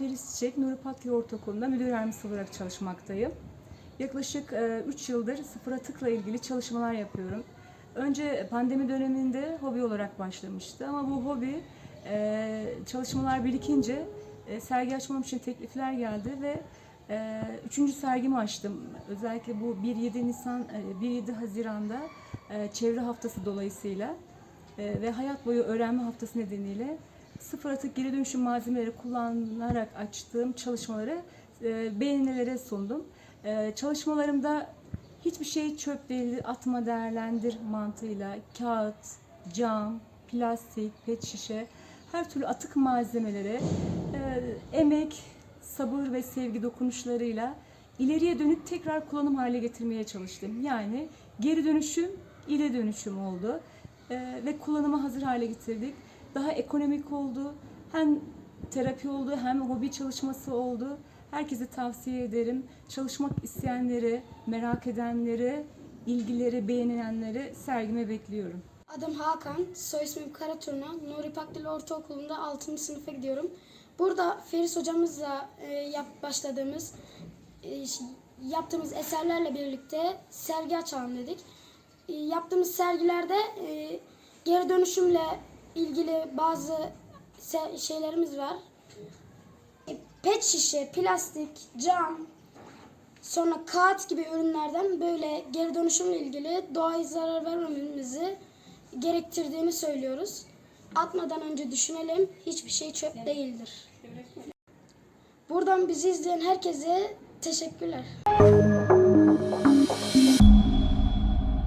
Feris Çiçek, Nuri Patli Ortaokulu'nda müdür yardımcısı olarak çalışmaktayım. Yaklaşık 3 yıldır sıfır atıkla ilgili çalışmalar yapıyorum. Önce pandemi döneminde hobi olarak başlamıştı ama bu hobi e, çalışmalar birikince e, sergi açmam için teklifler geldi ve e, üçüncü sergimi açtım. Özellikle bu 1-7 Nisan, e, 1-7 Haziran'da e, çevre haftası dolayısıyla e, ve hayat boyu öğrenme haftası nedeniyle sıfır atık geri dönüşüm malzemeleri kullanarak açtığım çalışmaları e, beğenilere sundum. E, çalışmalarımda hiçbir şey çöp değil, atma değerlendir mantığıyla kağıt, cam, plastik, pet şişe her türlü atık malzemelere e, emek, sabır ve sevgi dokunuşlarıyla ileriye dönük tekrar kullanım hale getirmeye çalıştım. Yani geri dönüşüm, ile dönüşüm oldu E, ve kullanıma hazır hale getirdik. Daha ekonomik oldu, hem terapi oldu hem hobi çalışması oldu. Herkese tavsiye ederim. Çalışmak isteyenleri, merak edenleri, ilgileri, beğenilenleri sergime bekliyorum. Adım Hakan, soy ismim Karaturna. Nuri Pakdil Ortaokulu'nda 6. sınıfa gidiyorum. Burada Feris hocamızla e, yap, başladığımız, e, yaptığımız eserlerle birlikte sergi açalım dedik. E, yaptığımız sergilerde e, geri dönüşümle ilgili bazı şeylerimiz var. E, pet şişe, plastik, cam, Sonra kağıt gibi ürünlerden böyle geri dönüşümle ilgili doğaya zarar vermememizi gerektirdiğini söylüyoruz. Atmadan önce düşünelim, hiçbir şey çöp değildir. Buradan bizi izleyen herkese teşekkürler.